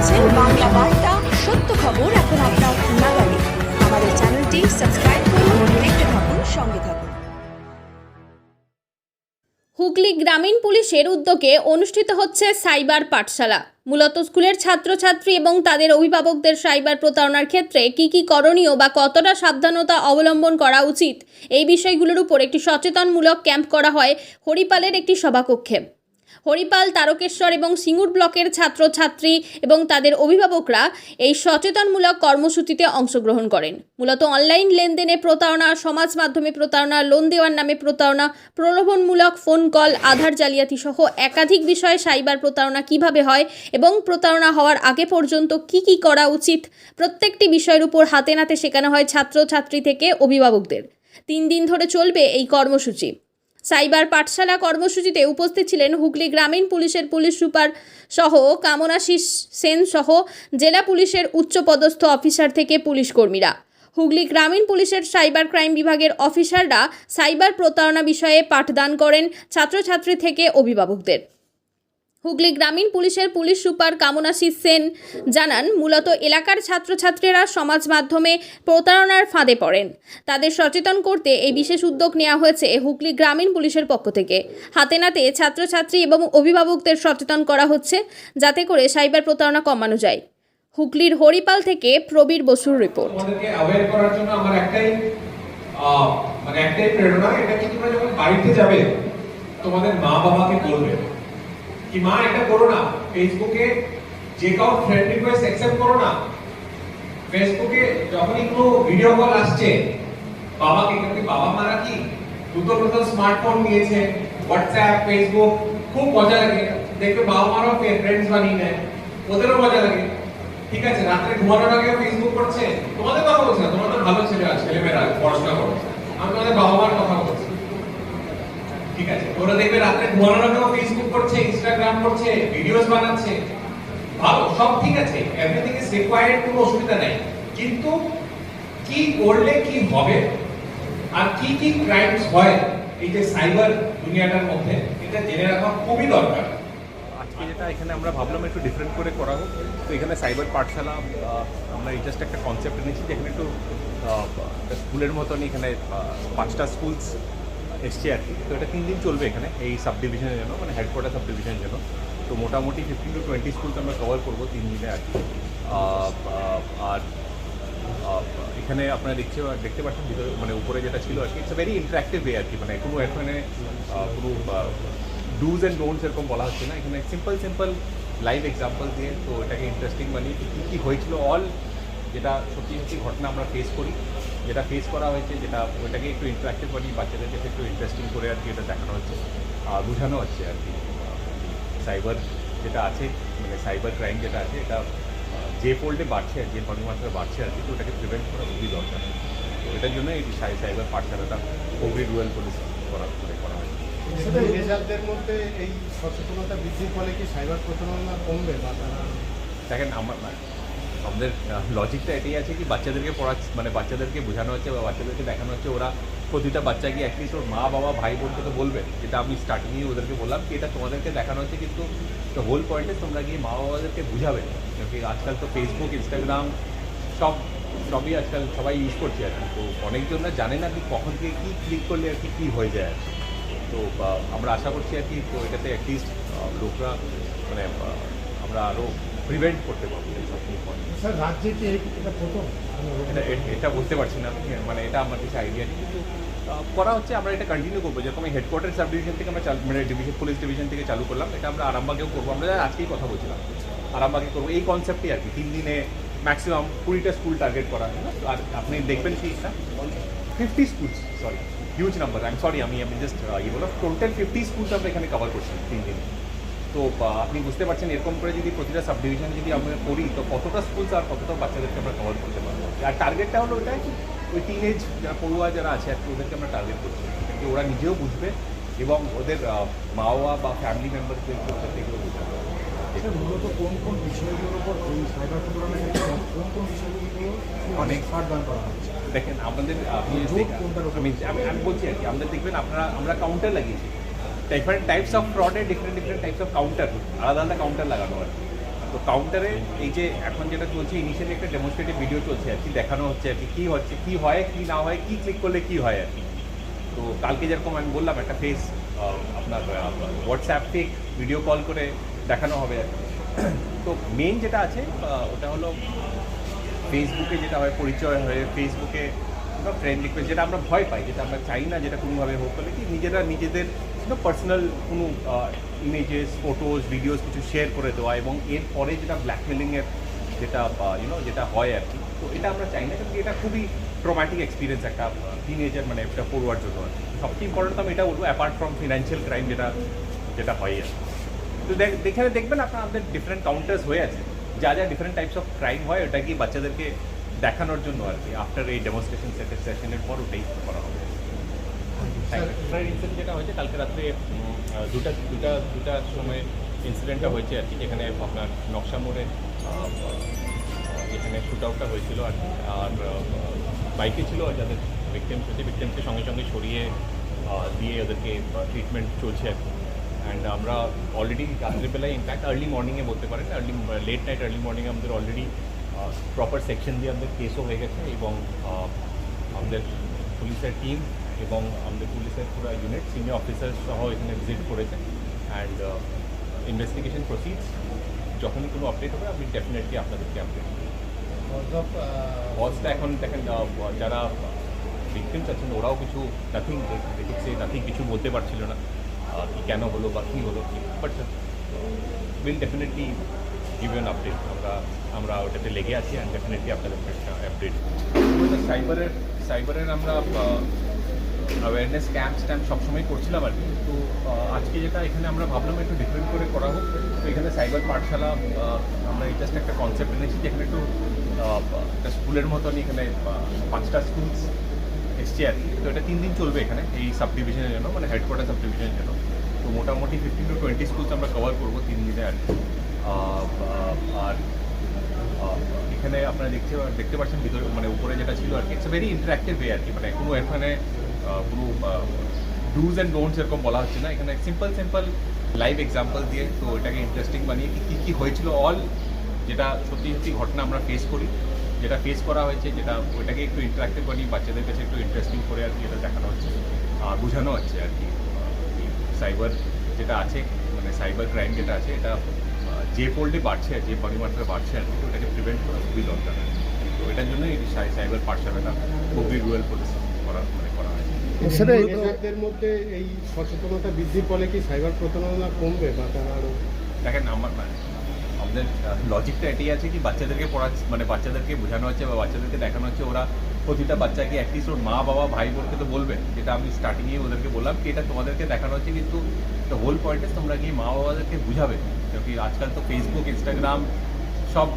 দেখছেন বাংলা বার্তা, সত্য খবর এখন আপনার নাগালে। আমাদের চ্যানেলটি সাবস্ক্রাইব করুন, দেখতে থাকুন, সঙ্গে থাকুন। হুগলি গ্রামীণ পুলিশের উদ্যোগে অনুষ্ঠিত হচ্ছে সাইবার পাঠশালা। মূলত স্কুলের ছাত্রছাত্রী এবং তাদের অভিভাবকদের সাইবার প্রতারণার ক্ষেত্রে কি কি করণীয় বা কতটা সাবধানতা অবলম্বন করা উচিত, এই বিষয়গুলোর উপর একটি সচেতনমূলক ক্যাম্প করা হয় হরিপালের একটি সভাকক্ষে। হরিপাল, তারকেশ্বর এবং সিঙ্গুর ব্লকের ছাত্রছাত্রী এবং তাদের অভিভাবকরা এই সচেতনমূলক কর্মসূচিতে অংশগ্রহণ করেন। মূলত অনলাইন লেনদেনে প্রতারণা, সমাজ মাধ্যমে প্রতারণা, লোন দেওয়ার নামে প্রতারণা, প্রলোভনমূলক ফোন কল, আধার জালিয়াতি সহ একাধিক বিষয়ে সাইবার প্রতারণা কীভাবে হয় এবং প্রতারণা হওয়ার আগে পর্যন্ত কি কি করা উচিত, প্রত্যেকটি বিষয়ের উপর হাতে নাতে শেখানো হয় ছাত্রছাত্রী থেকে অভিভাবকদের। তিন দিন ধরে চলবে এই কর্মসূচি। সাইবার পাঠশালা কর্মসূচিতে উপস্থিত ছিলেন হুগলি গ্রামীণ পুলিশের পুলিশ সুপার সহ কামনাশিস সেন সহ জেলা পুলিশের উচ্চপদস্থ অফিসার থেকে পুলিশ কর্মীরা। হুগলি গ্রামীণ পুলিশের সাইবার ক্রাইম বিভাগের অফিসাররা সাইবার প্রতারণা বিষয়ে পাঠদান করেন ছাত্রছাত্রী থেকে অভিভাবকদের। হুগলি গ্রামীণ পুলিশের পুলিশ সুপার কামনাশিস সেন জানান, মূলত এলাকার ছাত্রছাত্রীরা সমাজ মাধ্যমে প্রতারণার ফাঁদে পড়েন। তাদের সচেতন করতে এই বিশেষ উদ্যোগ নেওয়া হয়েছে হুগলি গ্রামীণ পুলিশের পক্ষ থেকে। হাতে নাতে ছাত্রছাত্রী এবং অভিভাবকদের সচেতন করা হচ্ছে, যাতে করে সাইবার প্রতারণা কমানো যায়। হুগলির হরিপাল থেকে প্রবীর বসুর রিপোর্ট। মানে তোমাদের মা বাবাকে বলবে কি মা এটা করো না ফেসবুকে যে কাউ ফ্রেন্ড রিকোয়েস্ট অ্যাকসেপ্ট করো না ফেসবুকে যখনই কোনো ভিডিও কল আসছে বাবাকে কিন্তু বাবা মারা কি নতুন নতুন স্মার্টফোন নিয়েছে হোয়াটসঅ্যাপ ফেসবুক খুব মজা লাগে দেখবে বাবা মারাও ফ্রেন্ডস বানিয়ে নেয় ওদেরও মজা লাগে ঠিক আছে রাত্রে ঘুমানোর আগে ফেসবুক করছে তোমাদের কথা বলছি না তোমরা তো ভালো ছেলে আছে ছেলেমেয়েরা পড়াশোনা করো আমি তোমাদের বাবা মার কথা বলছি ঠিক আছে, ওরা দেখবে রাত্রে ঘুমানোর আগেও ফেসবুক করছে ইনস্টাগ্রাম করছে ভিডিওস বানাচ্ছে। ভালো, সব ঠিক আছে এভরিথিং ইজ রিকোয়ার্ড কোনো অসুবিধা নাই। কিন্তু কি করলে কি হবে আর কি কি ক্রাইমস হয়, এই যে সাইবার দুনিয়াটার মধ্যে, এটা জেনে রাখা খুবই দরকার। আজকে যেটা এখানে আমরা ভাবলাম একটু ডিফারেন্ট করে করা হোক তো এখানে সাইবার পাঠশালা আমরা এই জাস্ট একটা কনসেপ্ট এনেছি যেখানে একটু স্কুলের মতনই এখানে পাঁচটা স্কুলস এসছে আর কি। তো এটা তিন দিন চলবে এখানে, এই সাব ডিভিশনের জন্য মানে হেডকোয়ার্টার সাব ডিভিশনের জন্য। তো মোটামুটি ফিফটিন টু টোয়েন্টি স্কুলস আমরা কভার করব তিন দিনে আর কি। আর এখানে আপনারা দেখতে দেখতে পাচ্ছেন ভিতরে মানে উপরে যেটা ছিল আর কি ইটস ভেরি ইন্টারাক্টিভ ওয়ে আর কি মানে কোনো এখানে কোনো ডুজ অ্যান্ড ডোন্টস এরকম বলা হচ্ছে না। এখানে সিম্পল সিম্পল লাইভ এক্সাম্পল দিয়ে, তো এটাকে ইন্টারেস্টিং বানিয়ে কী কী হয়েছিল অল যেটা সত্যি সত্যি ঘটনা আমরা ফেস করি। যেটা ফেস করা হয়েছে যেটা ওইটাকে একটু ইন্টারাক্টিভ বানিয়ে বাচ্চাদেরকে একটু ইন্টারেস্টিং করে আর কি এটা দেখানো হচ্ছে। আর বোঝানো হচ্ছে আর কি। সাইবার যেটা আছে মানে সাইবার ক্রাইম যেটা আছে এটা যে ফোল্ডে বাড়ছে আর যে মাত্রা বাড়ছে আর কি তো ওটাকে প্রিভেন্ট করা খুবই দরকার। তো এটার জন্য এই সাই- সাইবার পাঠশালাটা হুগলি রুরাল পুলিশ করা করে করা হয়েছে। রেজাল্টদের মধ্যে এই সচেতনতা বৃদ্ধির ফলে কি সাইবার প্রতারণা কমবে বা দেখেন আমার মানে আমাদের লজিকটা এটাই আছে কি বাচ্চাদেরকে পড়াচ্ছে মানে বাচ্চাদেরকে বোঝানো হচ্ছে বা বাচ্চাদেরকে দেখানো হচ্ছে, ওরা প্রতিটা বাচ্চা গিয়ে অ্যাটলিস্ট ওর মা, বাবা, ভাই বোনকে তো বলবে, যেটা আমি স্টার্টিংয়ে ওদেরকে বললাম কি এটা তোমাদেরকে দেখানো হচ্ছে কিন্তু দ্য হোল পয়েন্টে তোমরা গিয়ে মা বাবাদেরকে বুঝাবে কি আজকাল তো ফেসবুক ইনস্টাগ্রাম সব, সবই আজকাল সবাই ইউজ করছে আর তো অনেকজনরা জানে না কি কখন থেকে কী ক্লিক করলে আর কি, কী হয়ে যায় আর তো আমরা আশা করছি আর কি, তো এটাতে অ্যাটলিস্ট লোকরা মানে আমরা আরও প্রিভেন্ট করতে পারব। স্যার রাজ্যে কি এটা প্রথম? এটা এটা বলতে পারছি না মানে এটা আমার কাছে আইডিয়া নেই। কিন্তু করা হচ্ছে আমরা এটা কন্টিনিউ করব। যেরকম হেডকোয়ার্টার সাব ডিভিশন থেকে আমরা চালু মানে ডিভিশন পুলিশ ডিভিশন থেকে চালু করলাম এটা আমরা আরামবাগেও করব। আমরা আজকেই কথা বলছিলাম আরামবাগে করব। এই কনসেপ্টই আর কি তিন দিনে ম্যাক্সিমাম কুড়িটা স্কুল টার্গেট করা হয় আর আপনি দেখবেন কি fifty schools sorry huge number I am sorry আমি আমি জাস্ট ইয়ে বলো টোটাল ফিফটি স্কুলস আমরা এখানে কভার করছি তিন দিনে। তো আপনি বুঝতে পারছেন এরকম করে যদি প্রতিটা সাব ডিভিশন যদি আমরা করি তো কতটা স্কুলস আর কতটা বাচ্চাদেরকে আমরা কভার করতে পারব? আর টার্গেটটা হলো ওটাই কি? ওই টিন এজ যারা পড়ুয়া যারা আছে আর কি ওদেরকে আমরা টার্গেট করছি। যে ওরা নিজেও বুঝবে এবং ওদের মা বাবা বা ফ্যামিলি মেম্বারদের এগুলো বোঝাবে। এটা মূলত কোন কোন বিষয়গুলোর উপর এই সাইবার কোন কোন বিষয়গুলো অনেক পাঠদান করা হচ্ছে? দেখেন আমাদের? আমি আমি আমি বলছি আর কি আমাদের দেখবেন আপনারা আমরা কাউন্টার লাগিয়েছি। Different types of ফ্রডে different different types of counter আলাদা আলাদা কাউন্টার লাগানো আর তো কাউন্টারে এই যে এখন যেটা চলছে ইনিশিয়ালি একটা ডেমনস্ট্রেটিভ ভিডিও চলছে আর কি, দেখানো হচ্ছে আর কি, কী হচ্ছে, কী হয়, কী না হয়, কী ক্লিক করলে কী হয় আর কি। তো কালকে যেরকম আমি বললাম, একটা ফেস আপনার হোয়াটসঅ্যাপ থেকে ভিডিও কল করে দেখানো হবে আর তো মেন যেটা আছে ওটা হলো ফেসবুকে যেটা হয়, পরিচয় হয়ে ফেসবুকে বা ফ্রেন্ড রিকোয়েস্ট যেটা আমরা ভয় পাই, যেটা আমরা চাই না, যেটা কোনোভাবে হোক বলে কি নিজেরা নিজেদের পার্সোনাল কোনো ইমেজেস ফটোজ ভিডিওস কিছু শেয়ার করে দেওয়া এবং এরপরে যেটা ব্ল্যাকমেলিংয়ের যেটা ইউনো যেটা হয় আর কি তো এটা আমরা চাই না কিন্তু এটা খুবই ট্রমাটিক এক্সপিরিয়েন্স একটা টিনেজার মানে একটা পড়ুয়ার জন্য। সবচেয়ে ইম্পর্টেন্ট আমি এটা বলব অ্যাপার্ট ফ্রম ফিনান্সিয়াল ক্রাইম যেটা যেটা হয় আর। তো দেখ- দেখবেন আপনার আমাদের ডিফারেন্ট কাউন্টার্স হয়ে আছে যা যা ডিফারেন্ট টাইপস অফ ক্রাইম হয়, ওটা কি বাচ্চাদেরকে দেখানোর জন্য আর কি আফটার এই ডেমনস্ট্রেশন সেটের সেশনের পর ওটাই করা হবে। যেটা হয়েছে, কালকে রাত্রে দুটা দুটা দুটার সময় ইনসিডেন্টটা হয়েছে আর কি, যেখানে আপনার নকশা মোড়ে যেখানে শুট আউটটা হয়েছিল আর কি, আর বাইকে ছিল যাদের ভিকটিমস হয়েছে ভিকটিমসকে সঙ্গে সঙ্গে সরিয়ে দিয়ে ওদেরকে ট্রিটমেন্ট চলছে আর কি। অ্যান্ড আমরা অলরেডি রাত্রিবেলায় ইনফ্যাক্ট আর্লি মর্নিংয়ে বলতে পারেন আর্লি লেট নাইট আর্লি মর্নিংয়ে আমাদের অলরেডি প্রপার সেকশন দিয়ে আমাদের কেসও হয়ে গেছে এবং আমাদের পুলিশের টিম এবং আমাদের পুলিশের পুরো ইউনিট সিনিয়র অফিসার সহ এখানে ভিজিট করেছে অ্যান্ড ইনভেস্টিগেশন প্রসিডস যখনই কোনো আপডেট হবে আমি ডেফিনেটলি আপনাদেরকে আপডেট বসটা এখন দেখেন যারা ভিকটিমস আছেন ওরাও কিছু নাথিং সে নাথিং কিছু বলতে পারছিল না কি কেন হলো বা কী হলো কি but will definitely give an update আমরা আমরা ওটাতে লেগে আছি অ্যান্ড ডেফিনেটলি আপনাদের আপডেট সাইবারের সাইবারের আমরা অ্যাওয়ারনেস ক্যাম্প স্ট্যাম্প সবসময় করছিলাম আর কি। তো আজকে যেটা এখানে আমরা ভাবলাম একটু ডিফারেন্ট করে করা হোক। তো এখানে সাইবার পাঠশালা আমরা জাস্ট একটা কনসেপ্ট এনেছি যেখানে একটু একটা স্কুলের মতন এখানে পাঁচটা স্কুলস এসছে আর কি। তো এটা তিন দিন চলবে এখানে, এই সাব ডিভিশনের জন্য মানে হেডকোয়ার্টার সাব ডিভিশনের জন্য। তো মোটামুটি ফিফটিন টু টোয়েন্টি স্কুলস আমরা কভার করব তিন দিনে আর কি। আর এখানে আপনারা দেখতে দেখতে পাচ্ছেন ভিতরে মানে উপরে যেটা ছিল আর কি ইটস ভেরি ইন্টারাক্টিভ ওয়ে আর কি মানে কোনো এখানে কোনো ডুজ অ্যান্ড ডোন্টস এরকম বলা হচ্ছে না। এখানে সিম্পল সিম্পল লাইভ এক্সাম্পল দিয়ে তো এটাকে ইন্টারেস্টিং বানিয়ে কি, কী হয়েছিল অল যেটা সত্যি সত্যি ঘটনা আমরা ফেস করি। যেটা ফেস করা হয়েছে, যেটা ওইটাকে একটু ইন্টারাক্টিভ বানিয়ে বাচ্চাদের কাছে একটু ইন্টারেস্টিং করে আর কি এটা দেখানো হচ্ছে আর বোঝানো হচ্ছে আর কি। সাইবার যেটা আছে মানে সাইবার ক্রাইম যেটা আছে, এটা যে ফোল্ডে বাড়ছে যে পরিমাত্রা বাড়ছে আর ওটাকে প্রিভেন্ট করা খুবই দরকার। তো এটার জন্যই এই সাই- সাইবার পাঠশালাটা খুবই রুয়েল পুলিশ করা মানে করা সেটা মধ্যে এই সচেতনতা বৃদ্ধির ফলে কি সাইবার প্রতারণা কমবে বা তারা আরও দেখেন আমার না আমাদের লজিকটা এটাই আছে কি বাচ্চাদেরকে পড়া মানে বাচ্চাদেরকে বোঝানো হচ্ছে বা বাচ্চাদেরকে দেখানো হচ্ছে ওরা প্রতিটা বাচ্চাকে অ্যাটলিস্ট ওর মা বাবা ভাই বোনকে তো বলবে। যেটা আমি স্টার্টিংয়ে ওদেরকে বললাম কি এটা তোমাদেরকে দেখানো হচ্ছে কিন্তু হোল পয়েন্ট তোমরা গিয়ে মা বাবাদেরকে বুঝাবে। কি আজকাল তো ফেসবুক ইনস্টাগ্রাম সব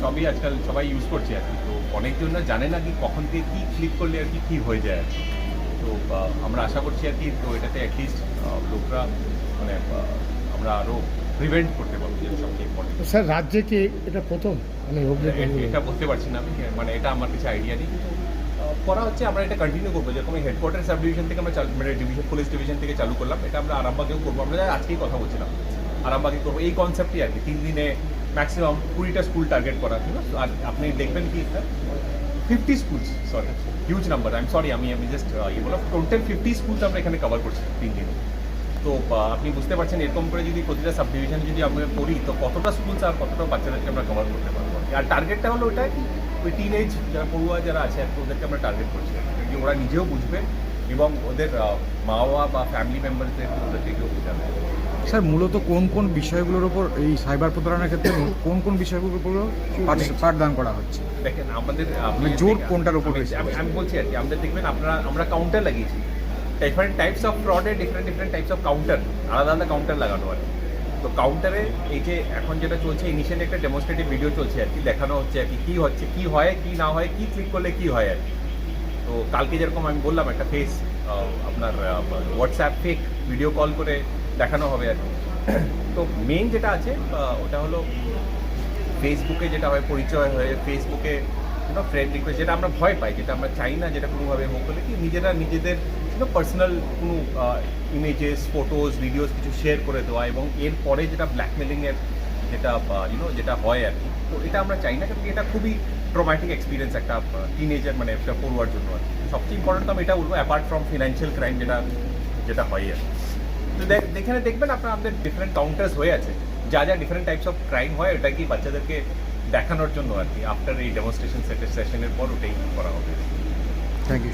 সবই আজকাল সবাই ইউজ করছে আর কি তো অনেকজন না জানে না কি কখন থেকে কী ক্লিক করলে আর কি কী হয়ে যায় আর কি তো আমরা আশা করছি আর কি তো এটাতে অ্যাটলিস্ট লোকরা মানে আমরা আরও প্রিভেন্ট করতে পারব যেটা সবচেয়ে ইম্পর্টেন্ট স্যার রাজ্যে কি এটা প্রথম মানে এটা বলতে পারছি না আমি মানে এটা আমার কিছু আইডিয়া নেই করা হচ্ছে আমরা এটা কন্টিনিউ করব যেরকম হেডকোয়ার্টার সাব ডিভিশন থেকে আমরা মানে ডিভিশন পুলিশ ডিভিশন থেকে চালু করলাম এটা আমরা আরামবাগেও করব আমরা আজকেই কথা বলছিলাম আরামবাগে করব। এই কনসেপ্টই আর কি তিন দিনে ম্যাক্সিমাম কুড়িটা স্কুল টার্গেট করা আছে। আর আপনি দেখবেন কি fifty schools sorry huge number I am sorry আমি আমি জাস্ট ইয়ে বললাম টোটাল ফিফটি স্কুলস আমরা এখানে কভার করছি তিন দিনে। তো আপনি বুঝতে পারছেন এরকম করে যদি প্রতিটা সাব ডিভিশনে যদি আমরা করি তো কতটা স্কুলস আর কতটা বাচ্চাদেরকে আমরা কভার করতে পারব? আর টার্গেটটা হলো ওটাই ওই টিন এজ যারা পড়ুয়া যারা আছে আর কি, ওদেরকে আমরা টার্গেট করছি। যে ওরা নিজেও বুঝবে এবং ওদের মা বাবা বা ফ্যামিলি মেম্বারদের ওদেরকেও বোঝাবে স্যার মূলত কোন কোন বিষয়গুলোর উপর এই সাইবার প্রতারণার ক্ষেত্রে কোন কোন বিষয়গুলোর উপর পাঠ- পাঠদান করা হচ্ছে দেখেন আমাদের মানে জোর কোনটার উপর? আমি আমি বলছি আর কি আমাদের দেখবেন আপনারা আমরা কাউন্টার লাগিয়েছি different types of ফ্রডে different different types of counter আলাদা আলাদা কাউন্টার লাগানো আর কি। তো কাউন্টারে এই যে এখন যেটা চলছে ইনিশিয়ালি একটা ডেমনস্ট্রেটিভ ভিডিও চলছে আর কি দেখানো হচ্ছে আর কি কী হচ্ছে কী হয় কী না হয় কী ক্লিক করলে কী হয় আর কি তো কালকে যেরকম আমি বললাম একটা ফেস আপনার হোয়াটসঅ্যাপ ফেক ভিডিও কল করে দেখানো হবে আর কি তো মেন যেটা আছে ওটা হলো ফেসবুকে যেটা হয়, পরিচয় হয়ে ফেসবুকে ফ্রেন্ড রিকোয়েস্ট যেটা আমরা ভয় পাই, যেটা আমরা চাই না যেটা কোনোভাবে হোক বলে কি নিজেরা নিজেদের পার্সোনাল কোনো ইমেজেস ফটোজ ভিডিওস কিছু শেয়ার করে দেওয়া এবং এরপরে যেটা ব্ল্যাকমেলিংয়ের যেটা ইউনো যেটা হয় আর কি তো এটা আমরা চাই না, কারণ এটা খুবই ট্রমাটিক এক্সপিরিয়েন্স একটা টিনেজার মানে একটা পড়ুয়ার জন্য আর কি। সবচেয়ে ইম্পর্টেন্ট আমি এটা বলব অ্যাপার্ট ফ্রম ফিনান্সিয়াল ক্রাইম যেটা যেটা হয় আর কি। তো দেখ- এখানে দেখবেন আপনার আমাদের ডিফারেন্ট কাউন্টার্স হয়ে আছে যা যা ডিফারেন্ট টাইপস অফ ক্রাইম হয় ওটা কি বাচ্চাদেরকে দেখানোর জন্য আর কি আফটার এই ডেমনস্ট্রেশন সেটের সেশনের পর ওটাই করা হবে থ্যাংক ইউ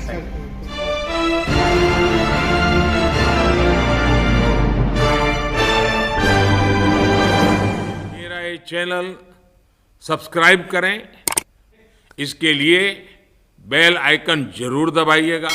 मेरा ये चैनल सब्सक्राइब करें इसके लिए बेल आइकन जरूर दबाइएगा